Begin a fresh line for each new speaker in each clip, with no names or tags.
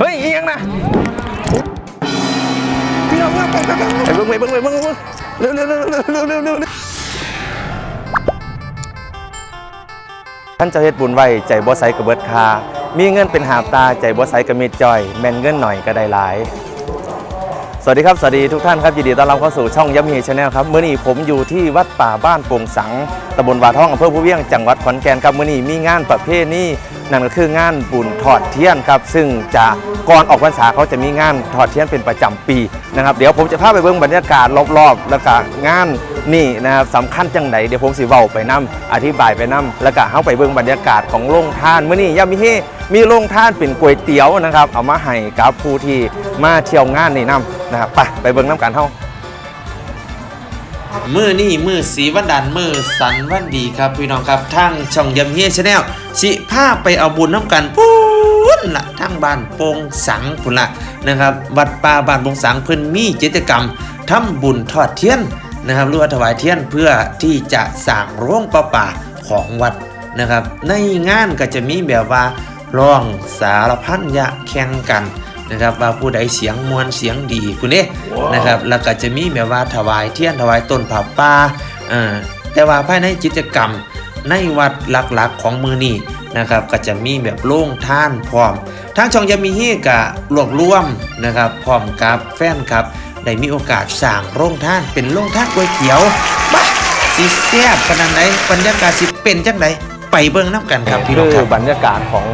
เฮ้ยอียังนะพี่น้องไปไปไปเบิ้งไปเบิ้งไปเบิ้งเร็วเร็วเร็วเร็วเร็วเร็วท่านเจ้าเฮ็ดบุญไว้ใจบ่ใสกับเบิดคามีเงินเป็นหาบตาใจบ่ใสกับมีจอย แม่นเงินหน่อยก็ได้หลาย สวัสดีครับ สวัสดีทุกท่านครับ ยินดีต้อนรับเข้าสู่ช่องยัมฮีชาแนลครับเมื้อนี้ผมอยู่ที่วัดป่าบ้านโป่งสังตำบลวาท่องอำเภอผู้เวียงจังหวัดขอนแก่นครับเมื้อนี้มีงานประเภทนี้นั่นก็คืองานบุญถอดเทียนครับ ซึ่งจะก่อนออกพรรษาเขาจะมีงานถอดเทียนเป็นประจำปีนะครับเดี๋ยวผมจะพาไปเบิ่งบรรยากาศรอบๆ แล้วก็งานนี่นะครับสำคัญจังไดเดี๋ยวผมสิเว้าไปนํอธิบายไปนํแล้วก็เฮาไปเบิ่งบรรยากาศของโรงทานเมื้อนี้ยัมฮี มีโรงทานเป็นก๋วยเตี๋ยวนะครับ เอามาให้กับผู้ที่มาเที่ยวงานในี่นํนะครับไปไปเบิ่งน้ำกันเฮา
มือนี่มือสีวันดันมือสันวันดีครับพี่น้องครับทั้งช่องยำเฮียชาแนลสิพาไปเอาบุญน้ำกันพูนละทั้งบ้านโปงสังพุ่นละนะครับวัดป่าบ้านโปงสังเพิ่นมีกิจกรรมทำบุญทอดเทียนนะครับหรือว่าถวายเทียนเพื่อที่จะสร้างโรงประปาของวัดนะครับ ในงานก็จะมีแบบว่า ร้องสารพันยะแข่งกันนะครับว่าผู้ใดเสียงมวลเสียงดีคุณเด้นะครับแล้วก็จะมีแบบว่าถวายเทียนถวายต้นผาป่าอ่าแต่ว่าภายในกิจกรรมในวัดหลักๆของมือนี้นะครับก็จะมีแบบโล่งท่านพร้อมทางช่องยามีฮีกะรวบรวมนะครับพร้อมกับแฟนครับได้มีโอกาสสร้างโรงท่านเป็นโรงท่านก๋วยเตี๋ยวบ้าสิแซ่บขนาดไหนบรรยากาศสิเป็นจังได ไปเบิ่งน้ำกันครับพี่น้อง
คื
ครั
อบ บรรยากาศของ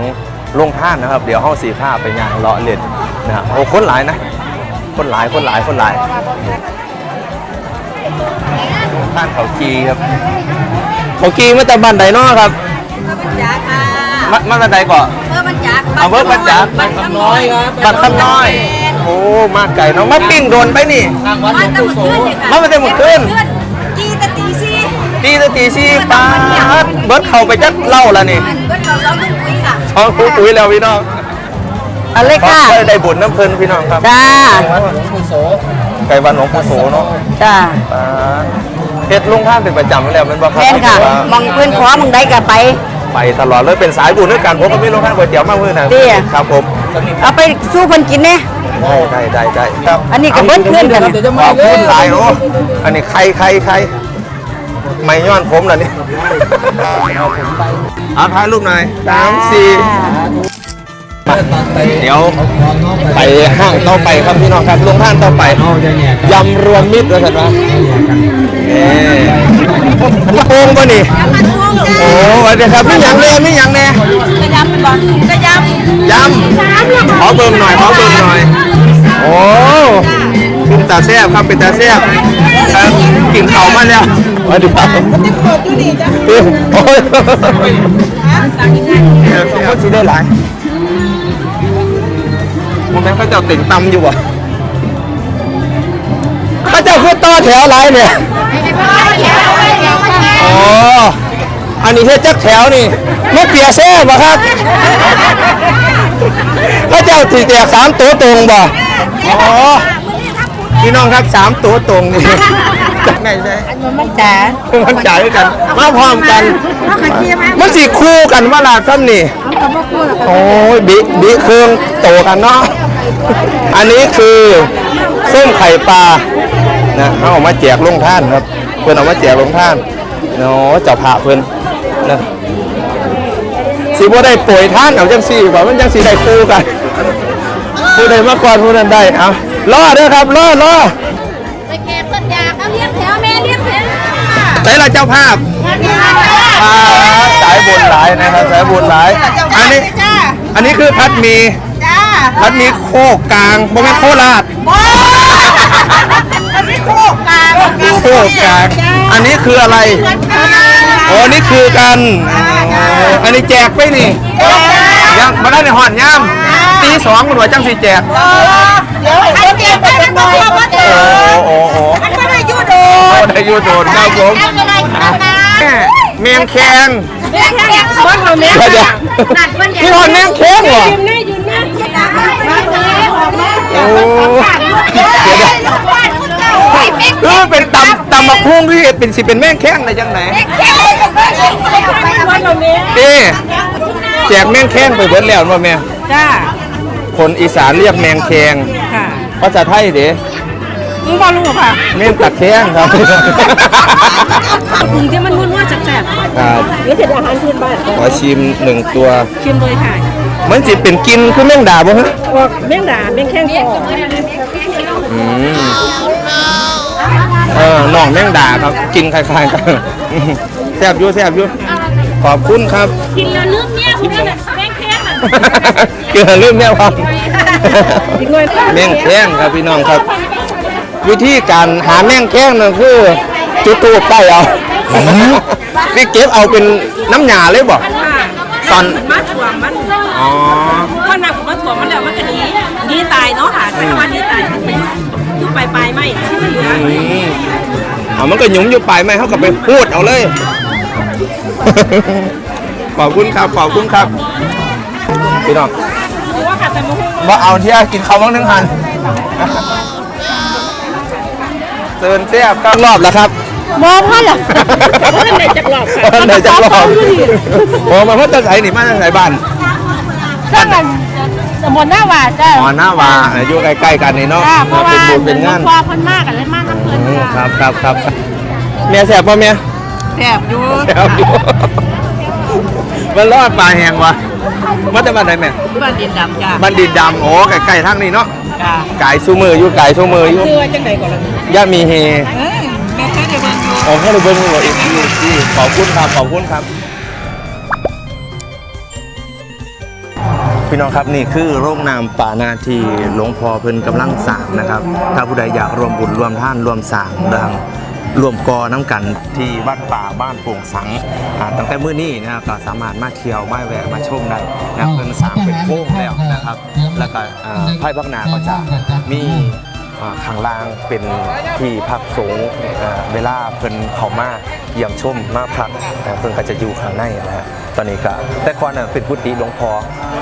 โรงท่านนะครับ เดี๋ยวห้องสีผ้าไปย่างเลาะเล่นนะครับโอ้คนหลายนะ คนหลายคนหลายคนหลายท่านเขากีครับเขากีมาจากบ้านใดเนาะครับ
เพื่อบัญจักค่ะ
มามาจากใดก่อน
เพื่อบัญจัก
เอาเพิ่มบรรจัก
บัตรคำน้อยครับ
บ้านคำน้อย โอ้มาไก่เนาะมาปิ้งโดนไปนี่
มาตั้งหมดขึ้นเลยค่ะ
มาตั้งหมดขึ้น
จีตะตีซี่
ตีตะตีซี่ปลาดเบิร์ดเข้าไปจักเหล่าแล้วนี่
อันเบิ้ลเราซ้อมลูกปุ้ยค่ะ
ท้องคุยปุ๋ยแล้วพี่น้อง
เอาเลยค่ะ
ได้ได้บุญน้ำเพลินพี่น้องครับ
จ้า
ไก่วันหลวงปู่โสเนาะ
จ้า
อ่าเฮ็ดลุงท่านเป็นประจำอยู่แล้วแมันบ่ครับ
แม่นค่ะ
ว่าม
องเพื่อนขอมึงได้ก็ไป
ไปตลอดเลยเป็นสายบุญด้วยกันผมก็มีลุงท่านก๋วยเตี๋ยวมากเลยนะ
เตี้ย
ครับผม
เอาไปสู้เพิ่นกินเนี่ย
ได้ได้ได้ได้ครับ
อันนี้ก็เบิ้ลขึ้นกัน
ขอบคุณหลายโอ้อันนี้ใครใครใคร ไม่ย้อนผมเหรอนี่เอาถ่ายรูปหน่อยสามสี่เดี๋ยวไปห้างต่อไปครับพี่น้องครับลงห้างต่อไปยำรวมมิตรด้วยกันวะเอ๊ะโป่งป่ะนี่โอ้สวัสดีครับมีหยังแน่มีหยังแน่
กระยำก่อนกระยำ
ยำขอเบิ่งหน่อยขอเบิ่งหน่อย โอ้ เป็นตาแซ่บครับเป็นตาแซ่บครับกินเขามาแล้วสวัสดีครับโอ้ยเดี๋ยวเขาสิได้หลายโมแม่นเขาเจ้าติ่งตำอยู่วะเขาจ้าคือต่อแถวหลายเนี่ยโอ๋ออันนี้เฮ็ดจักแถวนี่ไม่เปียแซ่บครับพระเจ้าตีแตกสามตัวตรงบ่อ๋อ พี่น้องครับสามตัวตรงนี่จากไหนได้
มันจ๋า
มันจ่ายด้วยกัน มาพร้อมกันมันสี่คู่กันว่าลาซ้ำนี่โอ้ยบิบิเครื่องโตกันเนาะอันนี้คือส้มไข่ปลานะเอาออกมาแจกลงท่านครับ เพื่อนเอามาแจกลงท่านเนาะเจ้าพระเพื่อนนะสิบ่ได้ป่วยท่านเอาจังสี่ว่ามันจังสี่ได้คู่กัน ผู้ใดมาก่อนผู้นั้นได้เอารอเด้อครับรอรอ
ไปแกงต้นยาเขาเรียกแถวแม่เรียกแถว
ใส่ละเจ้าภาพอ่าสายบุญหลายนะครับสายบุญหลายอันนี้
จ้า
อันนี้คือพัดหมี
จ้า
พัดหมีโคกกลางบ่แม่นโคราช
โอ้อันนี้โคกกลาง
โคกกลาง อันนี้คืออะไรโอ้นี่คือกันอ๋ออันนี้แจกไปนี่ ยังมาได้ในหอนย่ำตีสองมันหัวจังสีแจก
เดี๋ยวไอ้เกมไปเป็นตัวมาเอ
โอ้โห
อันก็ได้ยูโด
นได้ยูโดนครัผม
เมียง
แขงเมียงแข
งบ้านเรา
เมียงแขง
นี่
หอนเมียงแขงเหรอโอ้เออเป็นตำตำมะพุ่งที่เป็นสิเป็นแม่งแข้งในยังไงนี่ แจกแม่งแข้งไปเบิดแล้วว่าแม่
จ้า
คนอีสานเรียกแมงแคง
ค่ะ
ภาษาไทยเด้
มึงบอรู้ค่ะ
แมงตะแคงครับ
ปรุงที่มันวุ่นว่าแซ่บ
ครับ
ๆนี่เป็นอาหารพื้นบ้าน
ขอชิมหนึ่งตัว
ชิมเลยค่ะ
มันสิเป็นกินคือแมงดาบ่ฮะ
ออกแมงดาแมงแข้งคอ
อืมเออน้องแมงดาครับ กินคล้ายๆกันแซ่บอยู่แซ่บอยู่ขอบคุณครับ
กินแล้วลืมเนี่ย คุณนั่นน่ะแม่งแค้นน่ะ
เกิดเรื่องแม่ความ
อีกหน่อย
แม่งแข้งครับพี่น้องครับ วิธีการหาแม่งแข้งนั่นคือจุดทูบใต้เอานี่เก็บเอาเป็นน้ำหยาเลยบ่ซอน
มาถ่วมมัน
อ๋อ
ก็นำผมมาถ่วมมันแล้วมันก็ดีดีตายเนาะค่ะแต่ว่าดีตายยุบไปปลายไม่ที่มันเหลือ
อืมเอามันก็หยุมอยู่ปลายไม่เขาก็ไปพูดเอาเลย ขอบคุณครับ ขอบคุณครับ พี่น้อง
ว่าค่ะแต่มาหุ้ม
ว่าเอาเที่ยกินข้าวบ้างหนึ่งพันเตือนเสียบก็รอบแล้วครับ
มองว่าเหรอว่าไหนจะหลอกค่ะ
ไหนจะรอบโอ้มาเพิ่งตัดสายหนีมาจากไหนบ้าน
สร้างกันสมบูรณ์หน้าหวาจ้ะ
อ๋อหน้าวาอยู่ใกล้ๆกันนี่เนาะ
จ้าเพราะว่า
เป็นบุญเป็นงาน
พอคนมากกันเลยมากน้ำเพลิน
อืมค
จ้ะ
รับครับครับเมียแสบป่ะเมีย
แซ่บอยู่
แสบอยู่ มันรอดปลาแหงวะมาแต่บ้านไหนแม่
บ้านดินดำจ้า
บ้านดินดำโอ้ใกล้ๆทางนี้เนาะ
จ้า
ไก่ซูมืออยู่ไก่ซูมืออยู่
ชื่อว่าจังไหนก่อนล่ะ
ย่ามีเฮ
เอ้ยแม่ใช้เดี๋ยวเบิ่งอยู่
โอ้ให้เราเบิ้งหัวอีกทีอีกทีขอบคุณครับขอบคุณครับ พี่น้องครับนี่คือโรงน้ำป่านาทีหลวงพ่อเพิ่นกำลังสร้างนะครับ ถ้าผู้ใดอยากรวมบุญรวมท่านรวมสร้างดังรวมกอน้ำกันที่วัดป่าบ้านโป่งสังอ่าตั้งแต่มื้อนี้นะครับก็สามารถมาเที่ยวมาแวะมาชมได้นะครับเพิ่นสร้างเป็นโค้งแล้วนะครับ แล้วก็อ่าภายภาคหนาก็จะมี ข้างล่างเป็นที่พักสงฆ์เวลาเพิ่นเข้ามาเยี่ยมชมมาพักอ่เพิ่นก็จะอยู่ข้างในนะฮะตอนนี้ก็แต่ก่อนน่ะเป็นกุฏิหลวงพ่อ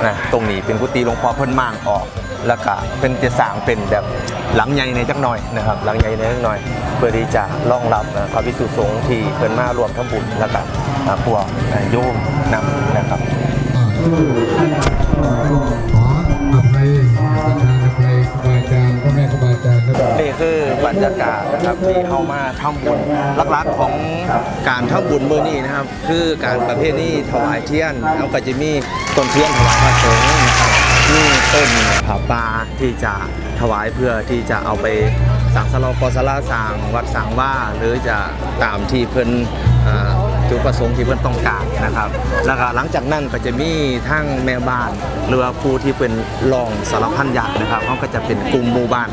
นะตรงนี้เป็นกุฏิหลวงพ่อเพิ่นมางออก แล้วก็เป็นจะสร้างเป็นแบบหลังใหญ่ในจักหน่อยนะครับหลังใหญ่ในจักหน่อย เพื่อที่จะรองรับพระภิกษุสงฆ์ที่เพิ่นมารวมทำบุญแล้วก็พวกโยมนำนะครับ
คือบร
รยากาศนะครับที่เข้ามาทำบุญลักๆของการทำบุญมื้อนี้นะครับ คือการประเภทนี้ถวายเทียนแล้วก็จะมีต้นเทียนถวายพระสงฆ์นะครับมีต้นผาปลาที่จะถวายเพื่อที่จะเอาไปสังสลกอสลาสางวัดสังว่าหรือจะตามที่เพิ่นอ่า จุดประสงค์ที่เพิ่อนต้องการนะครับ แล้วก็หลังจากนั้นก็จะมีทั้งแม่บ้านหรือว่าผู้ที่เป็นรองสารพันยานะครับเขาก็จะเป็นกลุ่มหมู่บ้าน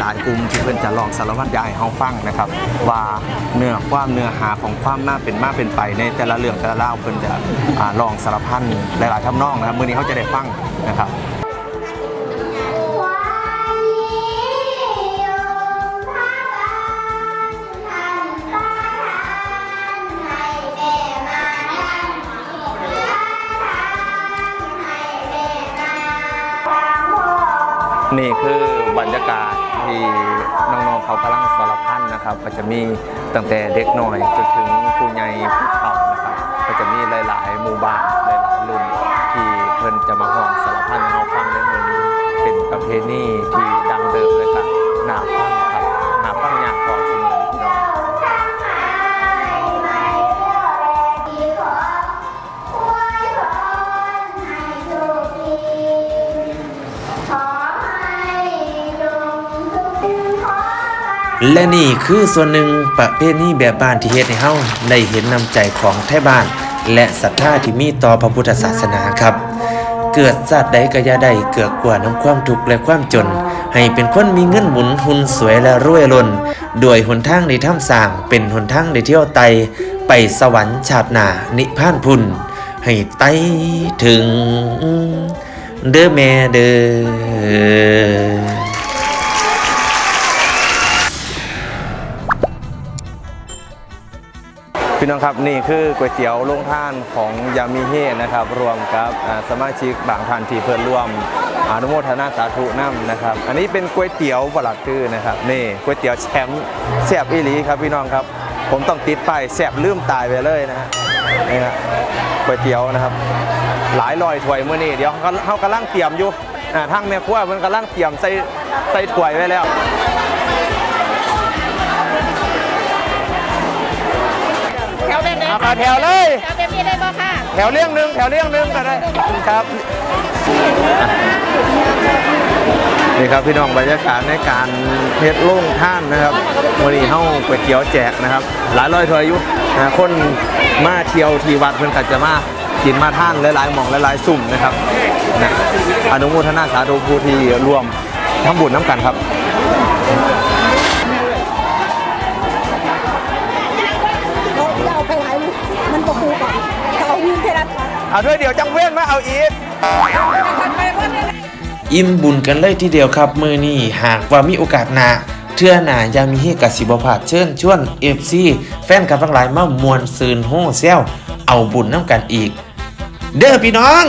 หลาย ๆ กลุ่มที่เพิ่อนจะลองสารพันยาให้เฮาฟังนะครับ ว่าเนื้อความเนื้อหาของความมาเป็นมากเป็นไปในแต่ละเรื่องแต่ละเล่าเพิ่อนจะลองสารพันหลาย ๆทำนองนะครับมื้อนี้เขาจะได้ฟังนะครับ นี่คือบรรยากาศที่น้องๆเขากำลังสารพันนะครับ ก็จะมีตั้งแต่เด็กหน่อยจนถึงผู้ใหญ่ผู้เฒ่านะครับ ก็จะมีหลาย ๆ หมู่บ้านหลายๆรุ่นที่เพิ่นจะมาห้องสารพันเราฟังในมือนี้เป็นประเพณีที่ดังเดิมเลยครับหนาฟัง
และนี่คือส่วนหนึ่งประเพณีแบบบ้านที่เฮ็ดให้เฮาได้เห็นน้ำใจของไทยบ้าน และศรัทธาที่มีต่อพระพุทธศาสนาครับ เกิดชาติใดก็อย่าได้เกิดกว่าน้ำความทุกข์และความจน ให้เป็นคนมีเงินหมุนหุนสวยและรวยล้นด้วยหนทางในถ้ำสร้างเป็นหนทางในเที่ยวไต ไปสวรรค์ชาติหนานิพพานพุนให้ไตถึง เด้อแม่เด้อ
พี่น้องครับนี่คือก๋วยเตี๋ยวโรงท่านของยามิเฮนะครับ รวมกับสมาชิกบางท่านที่เพื่อนร่วมอนุโมทนาสาธุน้ำนะครับ อันนี้เป็นก๋วยเตี๋ยวประหลัดคือนะครับนี่ก๋วยเตี๋ยวแชมป์แซ่บอีหลีครับพี่น้องครับ ผมต้องติดป้ายแซ่บลืมตายไปเลยนะฮะนี่ฮะก๋วยเตี๋ยวนะครับ หลายลอยถ้วยเมื้อนี้เดี๋ยวเขากำลังเตรียมอยู่ทางแม่ครัวเพิ่นกำลังเตรียมใส่ใส่ถ้วยไว้แล้ว เอามาแถวเลย
แถวแบบนี้ได้บ่ค่ะ
แถวเลี้ยงหนึ่งแถวเลี้ยงหนึ่งก็ได้ครับ นี่ครับพี่น้องบรรยากาศในการเฮ็ดโล่งท่านนะครับวันนี้เฮาก๋วยเตี๋ยวแจกนะครับ หลายร้อยถ้วยอยู่นะคนมาเที่ยวที่วัดเพิ่นก็จะมากินมาท่านหลายๆหม่องหลายๆสุ่มนะครับนะอนุโมทนาสาธุผู้ที่ร่วมทำบุญน้ำกันครับ
เอา
ด้วยเดี๋ยวจังเว้นมาเอาอีก
อิ่มบุญกันเลยทีเดียวครับมือนี้หากว่ามีโอกาสหนาเทื่อหนายามีเฮกสิบพลาดเชิญชวนเอฟซีแฟนคลับทั้งหลายมามวนซืนโฮเซลเอาบุญน้ำกันอีก เด้อพี่น้อง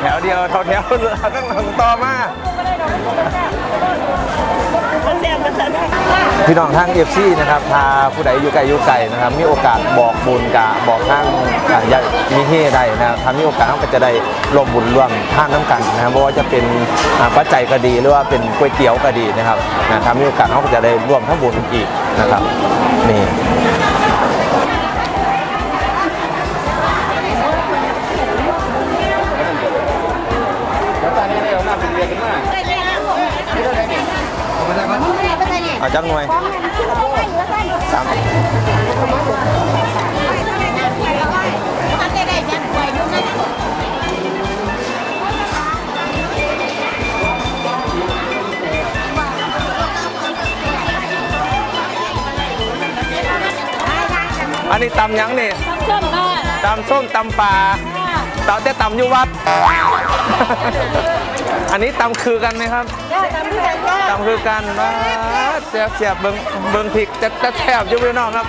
แถวเดียวแถวแถวข้างหลังต่อมา พี่น้องทางเอฟซีนะครับพาผู้ใดอยู่ไกลอยู่ไกลนะครับ มีโอกาสบอกบุญกะบอกทางอ่าญาติมีเฮได้นะครับถ้ามีโอกาสเราก็จะได้ร่วมบุญร่วมท่านน้ำกันนะครับเพราะว่าจะเป็นปัจจัยก็ดีหรือว่าเป็นก๋วยเตี๋ยวก็ดีนะครับนะถ้ามีโอกาสเขาก็จะได้ร่วมทั้งบุญอีกนะครับนี่ น
นี้
ตำหยังนี่
ส้มค่ะ
ตำส้มตำปลาตำแต่ตำอยู่วัด อันนี้ตำคือกันไหมครับตำคือกันว้าแซ่บแซ่บเบิ้งเบิ้งพริกจะจะแซ่บอยู่พี่น้องครับ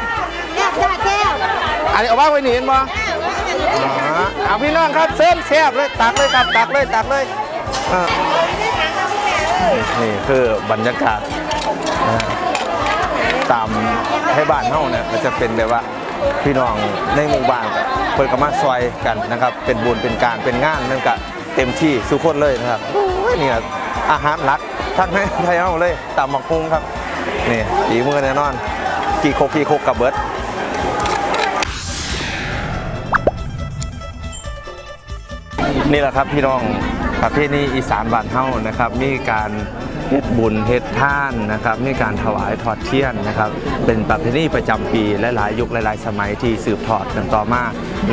แก้วจ้าแก้ว
อันนี้เอาว่าไว้หนีเห็นบ่อ๋อเอาพี่น้องครับเส้นแซ่บเลยตักเลยครับตักเลยตักเลยอ่านี่คือบรรยากาศนะฮะตามให้บ้านเฮาเนี่ยมันจะเป็นแบบว่า พี่น้องในหมู่บ้านก็เปิดกมาซอยกันนะครับ เป็นบุญเป็นการเป็นงานนั่นก็เต็มที่สุกคนเลยนะครับโอ้ยนี่ยอาหารหลักทั้งให้ไทยเฮาเลยตำหมักพุงครับนี่ฝีมือแน่นอนกี่โคกกี่โคกกับเบิร์ดนี่แหละครับพี่น้องประเพณีอีสานบ้านเฮานะครับ มีการ เฮ็ดบุญเฮ็ดท่านนะครับมีการถวายทอดเทียนนะครับ เป็นประเพณีประจำปีและหลายยุคหลายสมัยที่สืบทอดกันต่อมา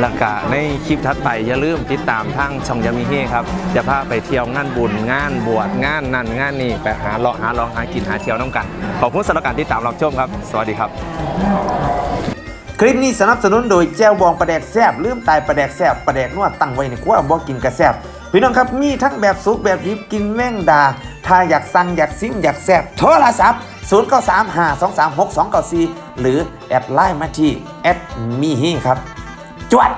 แล้วก็ในคลิปถัดไปอย่าลืมติดตามทางช่องยามีเฮครับจะพาไปเที่ยวงานบุญงานบวชงานนั่นงานนี่ไปหาเลาะหาลองหากินหาเที่ยวน้ำกัน ขอบคุณสำหรับการติดตามรับชมครับ สวัสดีครับ
คลิปนี้สนับสนุนโดยแจ้วบองประแดกแซบลืมตายประแดกแซบประแดกนวดตั้งไว้ในครัวบ่กินกระแซบพี่น้องครับมีทั้งแบบสุกแบบดิบกินแม่งดา ถ้าอยากสั่งอยากซิมอยากแซบโทรศัพท์ 0 9 3 5 2 3 6 2 9 4 หรือแอดไลน์มาที่แอดมีฮีครับ จวด